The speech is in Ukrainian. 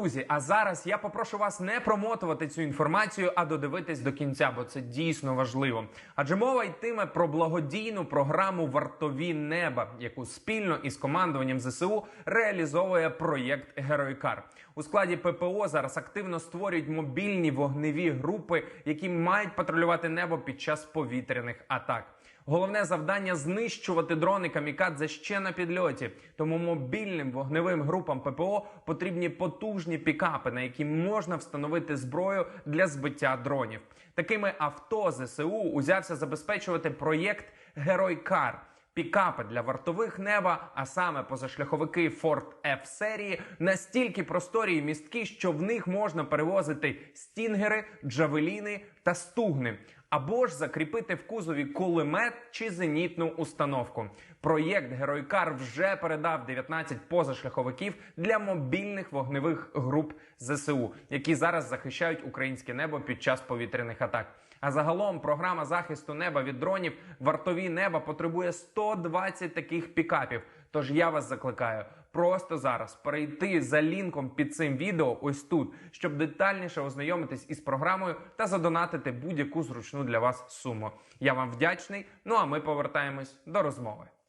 Друзі, а зараз я попрошу вас не промотувати цю інформацію, а додивитись до кінця, бо це дійсно важливо. Адже мова йтиме про благодійну програму Вартові неба, яку спільно із командуванням ЗСУ реалізовує проєкт Геройкар. У складі ППО зараз активно створюють мобільні вогневі групи, які мають патрулювати небо під час повітряних атак. Головне завдання знищувати дрони камікадзе ще на підльоті. Тому мобільним вогневим групам ППО потрібні потужні пікапи, на які можна встановити зброю для збиття дронів. Такими авто ЗСУ узявся забезпечувати проєкт Геройкар. Пікапи для вартових неба, а саме позашляховики Ford F серії, настільки просторі і місткі, що в них можна перевозити стінгери, джавеліни та стугни, або ж закріпити в кузові кулемет чи зенітну установку. Проєкт Геройкар вже передав 19 позашляховиків для мобільних вогневих груп ЗСУ, які зараз захищають українське небо під час повітряних атак. А загалом програма захисту неба від дронів вартові неба потребує 120 таких пікапів. Тож я вас закликаю просто зараз перейти за лінком під цим відео ось тут, щоб детальніше ознайомитись із програмою та задонатити будь-яку зручну для вас суму. Я вам вдячний. Ну а ми повертаємось до розмови.